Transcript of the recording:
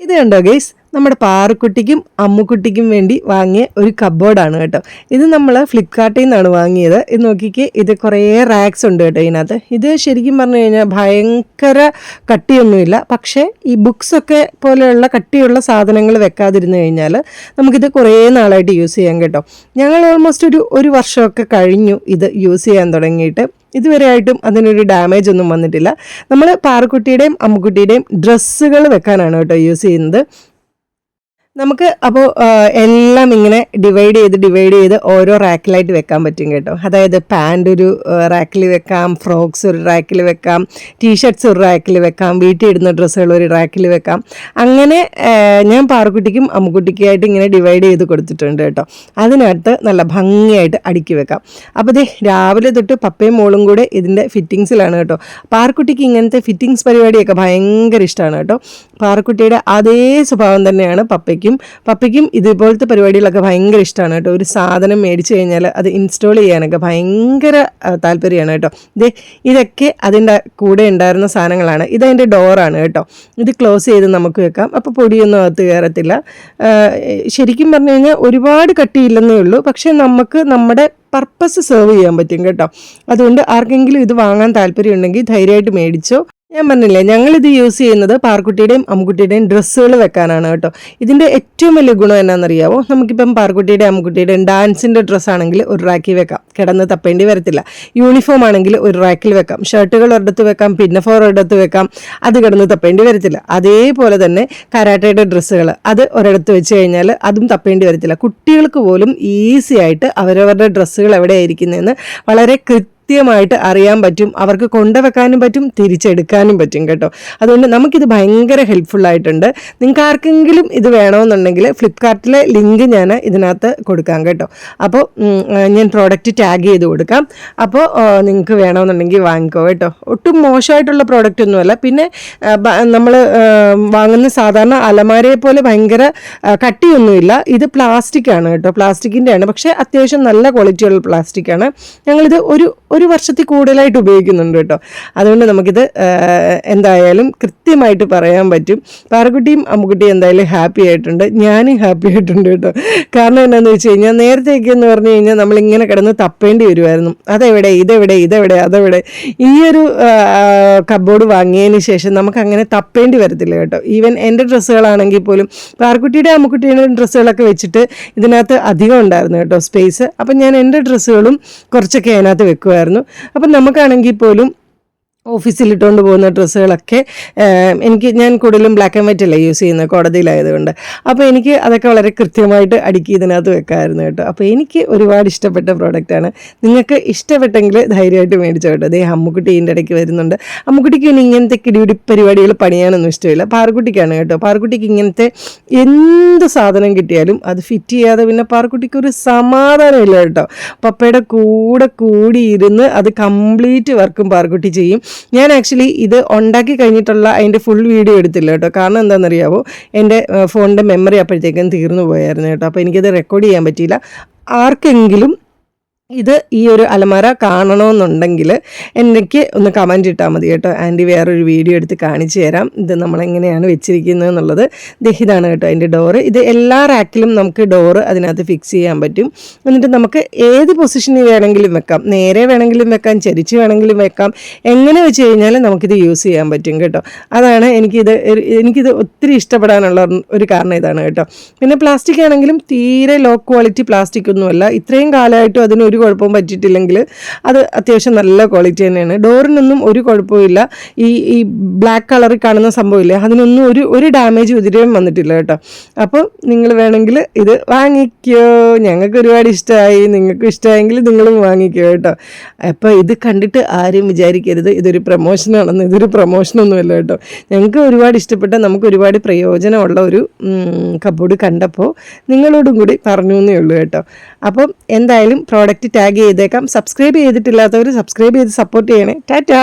ഇത് കണ്ടോ ഗൈസ് നമ്മുടെ പാറുക്കുട്ടിക്കും അമ്മുക്കുട്ടിക്കും വേണ്ടി വാങ്ങിയ ഒരു കബോർഡാണ് കേട്ടോ. ഇത് നമ്മൾ ഫ്ലിപ്കാർട്ടിൽ നിന്നാണ് വാങ്ങിയത്. ഇത് നോക്കിക്കേ ഇത് കുറേ റാക്സ് ഉണ്ട് കേട്ടോ ഇതിനകത്ത്. ഇത് ശരിക്കും പറഞ്ഞു കഴിഞ്ഞാൽ ഭയങ്കര കട്ടിയൊന്നുമില്ല. പക്ഷേ ഈ ബുക്സൊക്കെ പോലെയുള്ള കട്ടിയുള്ള സാധനങ്ങൾ വെക്കാതിരുന്നു കഴിഞ്ഞാൽ നമുക്കിത് കുറേ നാളായിട്ട് യൂസ് ചെയ്യാം കേട്ടോ. ഞങ്ങൾ ഓൾമോസ്റ്റ് ഒരു ഒരു വർഷമൊക്കെ കഴിഞ്ഞു ഇത് യൂസ് ചെയ്യാൻ തുടങ്ങിയിട്ട്. ഇതുവരെയായിട്ടും അതിനൊരു ഡാമേജ് ഒന്നും വന്നിട്ടില്ല. നമ്മൾ പാറക്കുട്ടിയുടെയും അമ്മുക്കുട്ടിയുടെയും ഡ്രസ്സുകൾ വെക്കാനാണ് കേട്ടോ യൂസ് ചെയ്യുന്നത്. നമുക്ക് അപ്പോൾ എല്ലാം ഇങ്ങനെ ഡിവൈഡ് ചെയ്ത് ഡിവൈഡ് ചെയ്ത് ഓരോ റാക്കിലായിട്ട് വെക്കാൻ പറ്റും കേട്ടോ. അതായത് പാന്റ് ഒരു റാക്കിൽ വെക്കാം ഫ്രോക്സ് ഒരു റാക്കിൽ വെക്കാം ടീഷർട്ട്സ് ഒരു റാക്കിൽ വെക്കാം വീട്ടിൽ ഇടുന്ന ഡ്രസ്സുകൾ ഒരു റാക്കിൽ വെക്കാം. അങ്ങനെ ഞാൻ പാറക്കുട്ടിക്കും അമ്മുക്കുട്ടിക്കായിട്ട് ഇങ്ങനെ ഡിവൈഡ് ചെയ്ത് കൊടുത്തിട്ടുണ്ട് കേട്ടോ. അതിനകത്ത് നല്ല ഭംഗിയായിട്ട് അടുക്കി വെക്കാം. അപ്പോൾ ദേ രാവിലെ തൊട്ട് പപ്പയും മോളും കൂടെ ഇതിന്റെ ഫിറ്റിങ്സിലാണ് കേട്ടോ. പാറക്കുട്ടിക്ക് ഇങ്ങനത്തെ ഫിറ്റിങ്സ് പരിപാടിയൊക്കെ ഭയങ്കര ഇഷ്ടമാണ് കേട്ടോ. പാറക്കുട്ടിയുടെ അതേ സ്വഭാവം തന്നെയാണ് പപ്പയ്ക്കും. പപ്പയ്ക്കും ഇതുപോലത്തെ പരിപാടികളൊക്കെ ഭയങ്കര ഇഷ്ടമാണ് കേട്ടോ. ഒരു സാധനം മേടിച്ചു കഴിഞ്ഞാൽ അത് ഇൻസ്റ്റാൾ ചെയ്യാനൊക്കെ ഭയങ്കര താല്പര്യമാണ് കേട്ടോ. ഇത് ഇതൊക്കെ അതിന്റെ കൂടെ ഉണ്ടായിരുന്ന സാധനങ്ങളാണ്. ഇതതിന്റെ ഡോറാണ് കേട്ടോ. ഇത് ക്ലോസ് ചെയ്ത് നമുക്ക് വെക്കാം. അപ്പോൾ പൊടിയൊന്നും അകത്ത് കയറത്തില്ല. ശരിക്കും പറഞ്ഞു കഴിഞ്ഞാൽ ഒരുപാട് കട്ടിയില്ലെന്നേ ഉള്ളൂ. പക്ഷേ നമുക്ക് നമ്മുടെ പർപ്പസ് സെർവ് ചെയ്യാൻ പറ്റും കേട്ടോ. അതുകൊണ്ട് ആർക്കെങ്കിലും ഇത് വാങ്ങാൻ താല്പര്യമുണ്ടെങ്കിൽ ധൈര്യമായിട്ട് മേടിച്ചോ. ഞാൻ പറഞ്ഞില്ലേ ഞങ്ങളിത് യൂസ് ചെയ്യുന്നത് പാർക്കുട്ടിയുടെയും അമ്മുക്കുട്ടിയുടെയും ഡ്രസ്സുകൾ വെക്കാനാണ് കേട്ടോ. ഇതിന്റെ ഏറ്റവും വലിയ ഗുണം എന്നാണെന്നറിയാവോ നമുക്കിപ്പം പാർക്കുട്ടിയുടെയും അമ്മുക്കുട്ടിയുടെയും ഡാൻസിന്റെ ഡ്രസ്സാണെങ്കിൽ ഒരു റാക്കിൽ വെക്കാം. കിടന്ന് തപ്പേണ്ടി വരത്തില്ല. യൂണിഫോം ആണെങ്കിൽ ഒരു റാക്കിൽ വെക്കാം. ഷർട്ടുകൾ ഒരിടത്ത് വെക്കാം പിന്നെ ഫോർ ഒരിടത്ത് വെക്കാം. അത് കിടന്ന് തപ്പേണ്ടി വരത്തില്ല. അതേപോലെ തന്നെ കരാട്ടയുടെ ഡ്രസ്സുകൾ അത് ഒരിടത്ത് വെച്ച് കഴിഞ്ഞാൽ അതും തപ്പേണ്ടി വരത്തില്ല. കുട്ടികൾക്ക് പോലും ഈസി ആയിട്ട് അവരവരുടെ ഡ്രസ്സുകൾ എവിടെയായിരിക്കുന്നതെന്ന് വളരെ കൃത്യമായിട്ട് അറിയാൻ പറ്റും അവർക്ക് കൊണ്ടുവെക്കാനും പറ്റും തിരിച്ചെടുക്കാനും പറ്റും കേട്ടോ. അതുകൊണ്ട് നമുക്കിത് ഭയങ്കര ഹെൽപ്ഫുൾ ആയിട്ടുണ്ട്. നിങ്ങൾക്ക് ആർക്കെങ്കിലും ഇത് വേണമെന്നുണ്ടെങ്കിൽ ഫ്ലിപ്കാർട്ടിലെ ലിങ്ക് ഞാൻ ഇതിനകത്ത് കൊടുക്കാം കേട്ടോ. അപ്പോൾ ഞാൻ പ്രോഡക്റ്റ് ടാഗ് ചെയ്ത് കൊടുക്കാം. അപ്പോൾ നിങ്ങൾക്ക് വേണമെന്നുണ്ടെങ്കിൽ വാങ്ങിക്കോ കേട്ടോ. ഒട്ടും മോശമായിട്ടുള്ള പ്രോഡക്റ്റ് ഒന്നുമല്ല. പിന്നെ നമ്മൾ വാങ്ങുന്ന സാധാരണ അലമാരയെ പോലെ ഭയങ്കര കട്ടിയൊന്നുമില്ല. ഇത് പ്ലാസ്റ്റിക് ആണ് കേട്ടോ. പ്ലാസ്റ്റിക്കിന്റെ ആണ് പക്ഷേ അത്യാവശ്യം നല്ല ക്വാളിറ്റിയുള്ള പ്ലാസ്റ്റിക് ആണ്. ഞങ്ങളിത് ഒരു ഒരു വർഷത്തിൽ കൂടുതലായിട്ട് ഉപയോഗിക്കുന്നുണ്ട് കേട്ടോ. അതുകൊണ്ട് നമുക്കിത് എന്തായാലും കൃത്യമായിട്ട് പറയാൻ പറ്റും. പാറക്കുട്ടിയും അമ്മുക്കുട്ടിയും എന്തായാലും ഹാപ്പി ആയിട്ടുണ്ട്. ഞാനും ഹാപ്പി ആയിട്ടുണ്ട് കേട്ടോ. കാരണം എന്താണെന്ന് വെച്ച് കഴിഞ്ഞാൽ നേരത്തേക്ക് എന്ന് പറഞ്ഞു കഴിഞ്ഞാൽ നമ്മളിങ്ങനെ കിടന്ന് തപ്പേണ്ടി വരുമായിരുന്നു. അതെവിടെ ഇതെവിടെ ഇതെവിടെ അതെവിടെ. ഈ ഒരു കബോർഡ് വാങ്ങിയതിന് ശേഷം നമുക്ക് അങ്ങനെ തപ്പേണ്ടി വരത്തില്ല കേട്ടോ. ഈവൻ എന്റെ ഡ്രസ്സുകളാണെങ്കിൽ പോലും പാറക്കുട്ടിയുടെ അമ്മുക്കുട്ടിയുടെ ഡ്രസ്സുകളൊക്കെ വെച്ചിട്ട് ഇതിനകത്ത് അധികം ഉണ്ടായിരുന്നു കേട്ടോ സ്പേസ് അപ്പം ഞാൻ എന്റെ ഡ്രസ്സുകളും കുറച്ചൊക്കെ അതിനകത്ത് വെക്കുമായിരുന്നു. അപ്പം നമുക്കാണെങ്കിൽ പോലും ഓഫീസിൽ ഇട്ടുകൊണ്ട് പോകുന്ന ഡ്രസ്സുകളൊക്കെ എനിക്ക് ഞാൻ കൂടുതലും ബ്ലാക്ക് ആൻഡ് വൈറ്റ് അല്ലേ യൂസ് ചെയ്യുന്നത് കോടതിയിലായതുകൊണ്ട്. അപ്പോൾ എനിക്ക് അതൊക്കെ വളരെ കൃത്യമായിട്ട് അടുക്കി ഇതിനകത്ത് വെക്കാമായിരുന്നു കേട്ടോ. അപ്പോൾ എനിക്ക് ഒരുപാട് ഇഷ്ടപ്പെട്ട പ്രോഡക്റ്റാണ് നിങ്ങൾക്ക് ഇഷ്ടപ്പെട്ടെങ്കിൽ ധൈര്യമായിട്ട് മേടിച്ചോ കേട്ടോ. അതേ അമ്മുക്കുട്ടി ഇതിന്റെ ഇടയ്ക്ക് വരുന്നുണ്ട്. അമ്മുക്കുട്ടിക്ക് ഇനി ഇങ്ങനത്തെ കിടിപിടി പരിപാടികൾ പണിയാനൊന്നും ഇഷ്ടമില്ല. പാറക്കുട്ടിക്കാണ് കേട്ടോ. പാറക്കുട്ടിക്ക് ഇങ്ങനത്തെ എന്ത് സാധനം കിട്ടിയാലും അത് ഫിറ്റ് ചെയ്യാതെ പിന്നെ പാറക്കുട്ടിക്ക് ഒരു സമാധാനമില്ല കേട്ടോ. പപ്പയുടെ കൂടെ കൂടിയിരുന്ന് അത് കംപ്ലീറ്റ് വർക്കും പാറക്കുട്ടി ചെയ്യും. ഞാൻ ആക്ച്വലി ഇത് ഉണ്ടാക്കി കഴിഞ്ഞിട്ടുള്ള അതിന്റെ ഫുൾ വീഡിയോ എടുത്തില്ല കേട്ടോ. കാരണം എന്താണെന്നറിയാവോ? എന്റെ ഫോണിന്റെ മെമ്മറി അപ്പോഴത്തേക്കും തീർന്നു പോയായിരുന്നു കേട്ടോ. അപ്പോൾ എനിക്കത് റെക്കോർഡ് ചെയ്യാൻ പറ്റിയില്ല. ആർക്കെങ്കിലും ഇത് ഈ ഒരു അലമാര കാണണമെന്നുണ്ടെങ്കിൽ എനിക്ക് ഒന്ന് കമന്റ് ഇട്ടാൽ മതി കേട്ടോ. ആന്റി വേറൊരു വീഡിയോ എടുത്ത് കാണിച്ചു തരാം. ഇത് നമ്മളെങ്ങനെയാണ് വെച്ചിരിക്കുന്നത് എന്നുള്ളത്. ദേ ഇതാണ് കേട്ടോ അതിന്റെ ഡോറ് ഇത് എല്ലാ റാക്കിലും നമുക്ക് ഡോറ് അതിനകത്ത് ഫിക്സ് ചെയ്യാൻ പറ്റും. എന്നിട്ട് നമുക്ക് ഏത് പൊസിഷനിൽ വേണമെങ്കിലും വെക്കാം. നേരെ വേണമെങ്കിലും വെക്കാം ചരിച്ച് വേണമെങ്കിലും വെക്കാം. എങ്ങനെ വെച്ച് കഴിഞ്ഞാൽ നമുക്കിത് യൂസ് ചെയ്യാൻ പറ്റും കേട്ടോ. അതാണ് എനിക്കിത് എനിക്കിത് ഒത്തിരി ഇഷ്ടപ്പെടാനുള്ള ഒരു കാരണം ഇതാണ് കേട്ടോ. പിന്നെ പ്ലാസ്റ്റിക് ആണെങ്കിലും തീരെ ലോ ക്വാളിറ്റി പ്ലാസ്റ്റിക് ഒന്നുമല്ല. ഇത്രയും കാലമായിട്ടും അതിന് ഒരു കുഴപ്പവും പറ്റിയിട്ടില്ലെങ്കിൽ അത് അത്യാവശ്യം നല്ല ക്വാളിറ്റി തന്നെയാണ്. ഡോറിനൊന്നും ഒരു കുഴപ്പമില്ല ഈ ഈ ബ്ലാക്ക് കളറിൽ കാണുന്ന സംഭവമില്ലേ? അതിനൊന്നും ഒരു ഒരു ഡാമേജ് ഇതുവരെയും വന്നിട്ടില്ല കേട്ടോ. അപ്പോൾ നിങ്ങൾ വേണമെങ്കിൽ ഇത് വാങ്ങിക്കോ. ഞങ്ങൾക്ക് ഒരുപാട് ഇഷ്ടമായി. നിങ്ങൾക്ക് ഇഷ്ടമായെങ്കിൽ നിങ്ങളും വാങ്ങിക്കോ കേട്ടോ. അപ്പോൾ ഇത് കണ്ടിട്ട് ആരും വിചാരിക്കരുത്. ഇതൊരു പ്രൊമോഷനാണെന്ന് ഇതൊരു പ്രൊമോഷനൊന്നുമല്ല കേട്ടോ. ഞങ്ങൾക്ക് ഒരുപാട് ഇഷ്ടപ്പെട്ട നമുക്ക് ഒരുപാട് പ്രയോജനമുള്ള ഒരു കബോർഡ് കണ്ടപ്പോൾ നിങ്ങളോടും കൂടി പറഞ്ഞു എന്നേ ഉള്ളൂ കേട്ടോ. അപ്പം എന്തായാലും പ്രോഡക്റ്റ് ടാഗ് ചെയ്തേക്കാം. സബ്സ്ക്രൈബ് ചെയ്തിട്ടില്ലാത്തവർ സബ്സ്ക്രൈബ് ചെയ്ത് സപ്പോർട്ട് ചെയ്യണേ. ടാറ്റാ